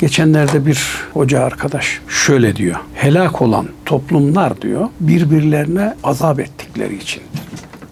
Geçenlerde bir hoca arkadaş şöyle diyor. Helak olan toplumlar diyor birbirlerine azap ettikleri için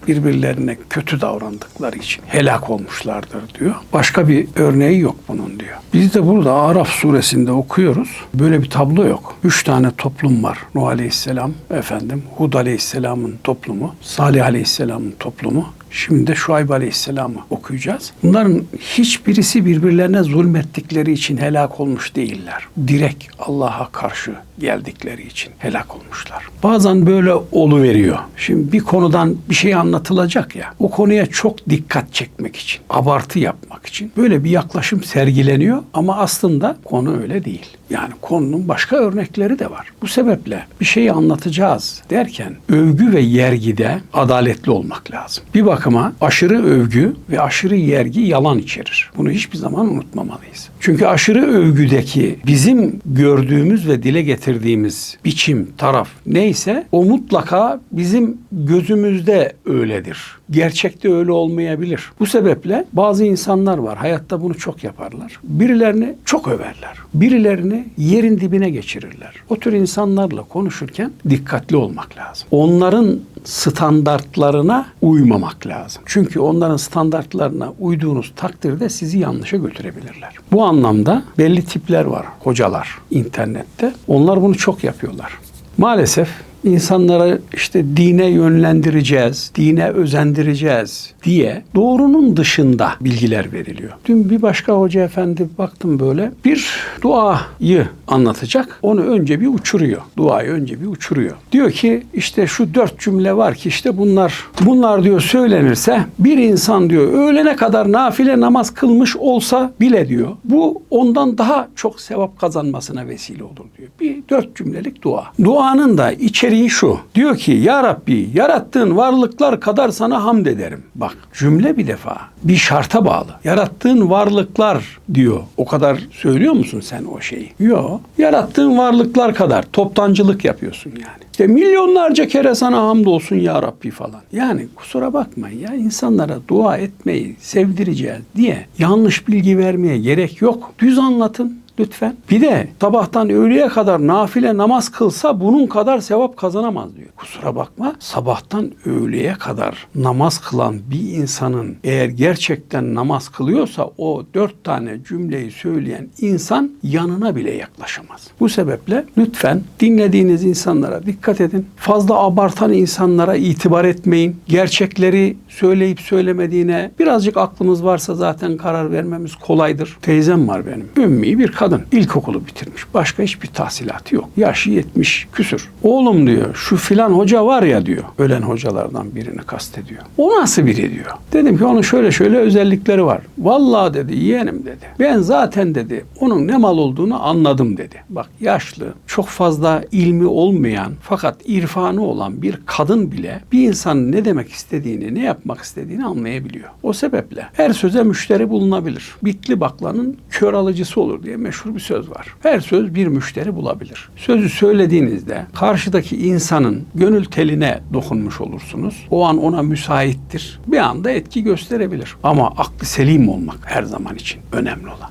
birbirlerine kötü davrandıkları için helak olmuşlardır diyor. Başka bir örneği yok bunun diyor. Biz de burada Araf suresinde okuyoruz. Böyle bir tablo yok. Üç tane toplum var. Nuh Aleyhisselam, efendim, Hud Aleyhisselam'ın toplumu, Salih Aleyhisselam'ın toplumu, Şimdi de Şuayb Aleyhisselam'ı okuyacağız. Bunların hiçbirisi birbirlerine zulmettikleri için helak olmuş değiller. Direkt Allah'a karşı geldikleri için helak olmuşlar. Bazen böyle oluveriyor. Şimdi bir konudan bir şey anlatılacak ya. O konuya çok dikkat çekmek için, abartı yapmak için böyle bir yaklaşım sergileniyor ama aslında konu öyle değil. Yani konunun başka örnekleri de var. Bu sebeple bir şeyi anlatacağız derken övgü ve yergide adaletli olmak lazım. Bir bakıma aşırı övgü ve aşırı yergi yalan içerir. Bunu hiçbir zaman unutmamalıyız. Çünkü aşırı övgüdeki bizim gördüğümüz ve dile getirdiğimiz biçim, taraf neyse o mutlaka bizim gözümüzde öyledir. Gerçekte öyle olmayabilir. Bu sebeple bazı insanlar var hayatta bunu çok yaparlar. Birilerini çok överler. Birilerini yerin dibine geçirirler. O tür insanlarla konuşurken dikkatli olmak lazım. Onların standartlarına uymamak lazım. Çünkü onların standartlarına uyduğunuz takdirde sizi yanlışa götürebilirler. Bu anlamda belli tipler var hocalar internette. Onlar bunu çok yapıyorlar. Maalesef insanlara işte dine yönlendireceğiz, dine özendireceğiz diye doğrunun dışında bilgiler veriliyor. Dün bir başka hoca efendi baktım böyle bir duayı anlatacak. Onu önce bir uçuruyor. Duayı önce bir uçuruyor. Diyor ki işte şu dört cümle var ki işte bunlar bunlar diyor söylenirse bir insan diyor öğlene kadar nafile namaz kılmış olsa bile diyor bu ondan daha çok sevap kazanmasına vesile olur diyor. Bir dört cümlelik dua. Duanın da içeriği şu. Diyor ki ya Rabbi yarattığın varlıklar kadar sana hamd ederim. Bak cümle bir defa bir şarta bağlı. Yarattığın varlıklar diyor. O kadar söylüyor musun sen o şeyi? Yok. Yarattığın varlıklar kadar toptancılık yapıyorsun yani. İşte milyonlarca kere sana hamdolsun ya Rabbi falan. Yani kusura bakmayın ya insanlara dua etmeyi sevdireceğiz diye yanlış bilgi vermeye gerek yok. Düz anlatın lütfen. Bir de sabahtan öğleye kadar nafile namaz kılsa bunun kadar sevap kazanamaz diyor. Kusura bakma sabahtan öğleye kadar namaz kılan bir insanın eğer gerçekten namaz kılıyorsa o dört tane cümleyi söyleyen insan yanına bile yaklaşamaz. Bu sebeple lütfen dinlediğiniz insanlara dikkat edin. Fazla abartan insanlara itibar etmeyin. Gerçekleri söyleyip söylemediğine birazcık aklımız varsa zaten karar vermemiz kolaydır. Teyzem var benim. Ümmi bir kadın. İlkokulu bitirmiş. Başka hiçbir tahsilatı yok. Yaşı 70 küsür. Oğlum diyor şu filan hoca var ya diyor. Ölen hocalardan birini kastediyor. O nasıl biri diyor. Dedim ki onun şöyle şöyle özellikleri var. Vallahi dedi yeğenim dedi. Ben zaten dedi onun ne mal olduğunu anladım dedi. Bak yaşlı, çok fazla ilmi olmayan fakat irfanı olan bir kadın bile bir insanın ne demek istediğini, ne yapmak istediğini anlayabiliyor. O sebeple her söze müşteri bulunabilir. Bitli baklanın kör alıcısı olur diye meşhur bir söz var. Her söz bir müşteri bulabilir. Sözü söylediğinizde karşıdaki insanın gönül teline dokunmuş olursunuz. O an ona müsaittir. Bir anda etki gösterebilir. Ama aklı selim olmak her zaman için önemli olan.